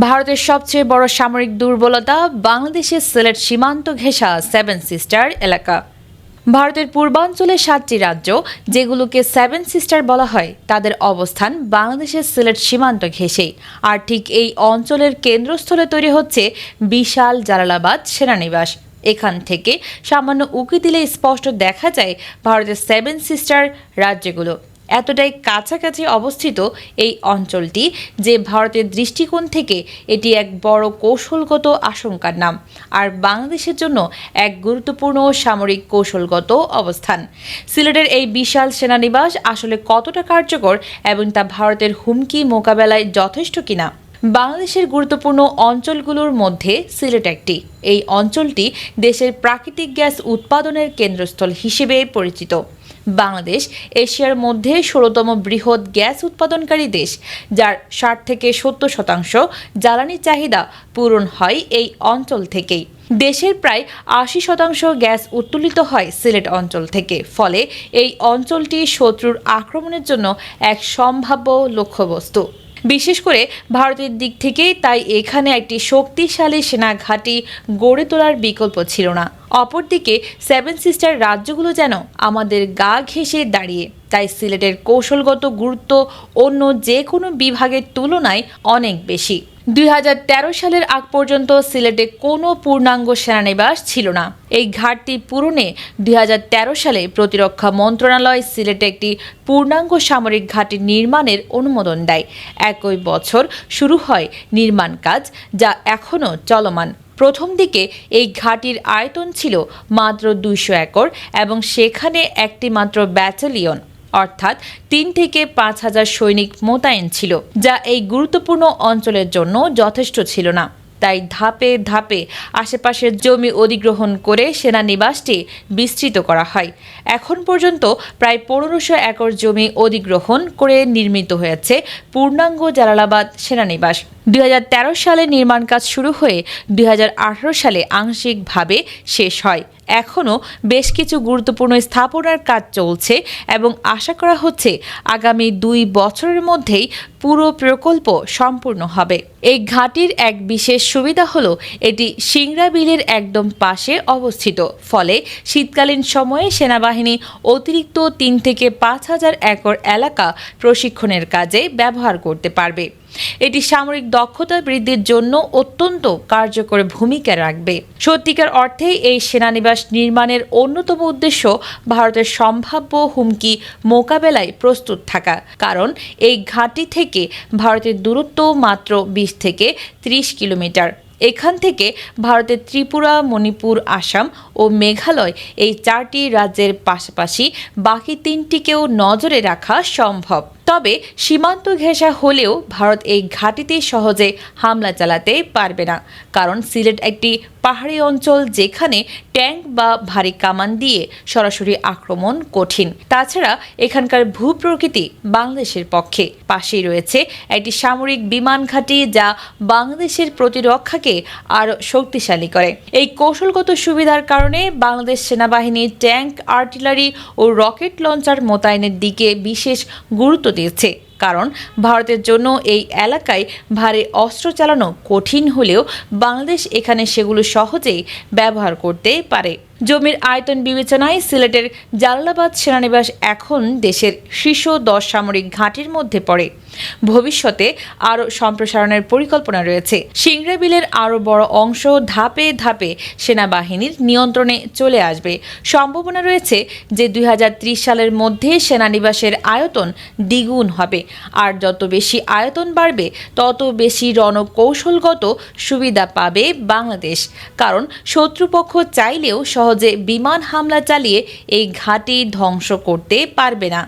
ভারতের সবচেয়ে বড় সামরিক দুর্বলতা বাংলাদেশের সিলেট সীমান্ত ঘেঁষা সেভেন সিস্টার এলাকা। ভারতের পূর্বাঞ্চলে সাতটি রাজ্য যেগুলোকে সেভেন সিস্টার বলা হয়, তাদের অবস্থান বাংলাদেশের সিলেট সীমান্ত ঘেঁষেই আর ঠিক এই অঞ্চলের কেন্দ্রস্থলে তৈরি হচ্ছে বিশাল জালালাবাদ সেনানিবাস। এখান থেকে সামান্য উকি দিলে স্পষ্ট দেখা যায় ভারতের সেভেন সিস্টার রাজ্যগুলো। এতটাই কাছাকাছি অবস্থিত এই অঞ্চলটি যে ভারতের দৃষ্টিকোণ থেকে এটি এক বড় কৌশলগত আশঙ্কার নাম, আর বাংলাদেশের জন্য এক গুরুত্বপূর্ণ সামরিক কৌশলগত অবস্থান। সিলেটের এই বিশাল সেনানিবাস আসলে কতটা কার্যকর এবং তা ভারতের হুমকি মোকাবেলায় যথেষ্ট কিনা? বাংলাদেশের গুরুত্বপূর্ণ অঞ্চলগুলোর মধ্যে সিলেট একটি। এই অঞ্চলটি দেশের প্রাকৃতিক গ্যাস উৎপাদনের কেন্দ্রস্থল হিসেবে পরিচিত। বাংলাদেশ, এশিয়ার মধ্যে ষোলোতম বৃহৎ গ্যাস উৎপাদনকারী দেশ, যার ষাট থেকে সত্তর শতাংশ জ্বালানি চাহিদা পূরণ হয় এই অঞ্চল থেকেই। দেশের প্রায় আশি শতাংশ গ্যাস উত্তোলিত হয় সিলেট অঞ্চল থেকে, ফলে এই অঞ্চলটি শত্রুর আক্রমণের জন্য এক সম্ভাব্য লক্ষ্যবস্তু। বিশেষ করে ভারতের দিক থেকেই তাই এখানে একটি শক্তিশালী সেনা ঘাঁটি গড়ে তোলার বিকল্প ছিল না। অপরদিকে সেভেন সিস্টার রাজ্যগুলো যেন আমাদের গা ঘেঁষে দাঁড়িয়ে, তাই সিলেটের কৌশলগত গুরুত্ব অন্য যে কোনো বিভাগের তুলনায় অনেক বেশি। দুই হাজার তেরো সালের আগ পর্যন্ত সিলেটে কোনো পূর্ণাঙ্গ সেনানিবাস ছিল না। এই ঘাটতি পূরণে দুই হাজার তেরো সালে প্রতিরক্ষা মন্ত্রণালয় সিলেটে একটি পূর্ণাঙ্গ সামরিক ঘাঁটি নির্মাণের অনুমোদন দেয়। একই বছর শুরু হয় নির্মাণ কাজ, যা এখনও চলমান। প্রথম দিকে এই ঘাঁটির আয়তন ছিল মাত্র দুইশো একর এবং সেখানে একটি মাত্র ব্যাটালিয়ন। অর্থাৎ তিন থেকে পাঁচ হাজার সৈনিক মোতায়েন ছিল, যা এই গুরুত্বপূর্ণ অঞ্চলের জন্য যথেষ্ট ছিল না। তাই ধাপে ধাপে আশেপাশের জমি অধিগ্রহণ করে সেনানিবাসটি বিস্তৃত করা হয়। এখন পর্যন্ত প্রায় পনেরোশো একর জমি অধিগ্রহণ করে নির্মিত হয়েছে পূর্ণাঙ্গ জালালাবাদ সেনানিবাস। দুই হাজার তেরো সালে নির্মাণ কাজ শুরু হয়ে দুই হাজার আঠারো সালে আংশিকভাবে শেষ হয়। এখনও বেশ কিছু গুরুত্বপূর্ণ স্থাপনার কাজ চলছে এবং আশা করা হচ্ছে আগামী দুই বছরের মধ্যেই পুরো প্রকল্প সম্পূর্ণ হবে। এই ঘাটির এক বিশেষ সুবিধা হল এটি সিংড়া বিলের একদম পাশে অবস্থিত। ফলে শীতকালীন সময়ে সেনাবাহিনী অতিরিক্ত তিন থেকে পাঁচ হাজার একর এলাকা প্রশিক্ষণের কাজে ব্যবহার করতে পারবে। এটি সামরিক দক্ষতা বৃদ্ধির জন্য অত্যন্ত কার্যকর ভূমিকা রাখবে। সত্যিকার অর্থে এই সেনানিবাস নির্মাণের অন্যতম উদ্দেশ্য ভারতের সম্ভাব্য হুমকি মোকাবেলায় প্রস্তুত থাকা। কারণ এই ঘাঁটি থেকে ভারতের দূরত্ব মাত্র বিশ থেকে ত্রিশ কিলোমিটার। এখান থেকে ভারতের ত্রিপুরা, মণিপুর, আসাম ও মেঘালয় এই চারটি রাজ্যের পাশাপাশি বাকি তিনটিকেও নজরে রাখা সম্ভব। তবে সীমান্ত ঘেঁষা হলেও ভারত এই ঘাঁটিতে সহজে হামলা চালাতে পারবে না, কারণ সিলেট একটি পাহাড়ি অঞ্চল যেখানে ট্যাঙ্ক বা ভারী কামান দিয়ে সরাসরি আক্রমণ কঠিন। তাছাড়া এখানকার ভূপ্রকৃতি বাংলাদেশের পক্ষে। পাশেই রয়েছে একটি সামরিক বিমান ঘাঁটি যা বাংলাদেশের প্রতিরক্ষাকে আরও শক্তিশালী করে। এই কৌশলগত সুবিধার কারণে বাংলাদেশ সেনাবাহিনী ট্যাঙ্ক, আর্টিলারি ও রকেট লঞ্চার মোতায়েনের দিকে বিশেষ গুরুত্ব দিয়েছে। কারণ ভারতের জন্য এই এলাকায় ভারী অস্ত্র চালানো কঠিন হলেও বাংলাদেশ এখানে সেগুলো সহজেই ব্যবহার করতে পারে। জমির আয়তন বিবেচনায় সিলেটের জালালাবাদ সেনানিবাস এখন দেশের শীর্ষ দশ সামরিক ঘাঁটির মধ্যে পড়ে। ভবিষ্যতে আরও সম্প্রসারণের পরিকল্পনা রয়েছে। সিংড়া বিলের আরও বড় অংশ ধাপে ধাপে সেনাবাহিনীর নিয়ন্ত্রণে চলে আসবে। সম্ভাবনা রয়েছে যে দুই হাজার ত্রিশ সালের মধ্যে সেনানিবাসের আয়তন দ্বিগুণ হবে। আর যত বেশি আয়তন বাড়বে, তত বেশি রণকৌশলগত সুবিধা পাবে বাংলাদেশ। কারণ শত্রুপক্ষ চাইলেও সহজে বিমান হামলা চালিয়ে এই ঘাঁটি ধ্বংস করতে পারবে না।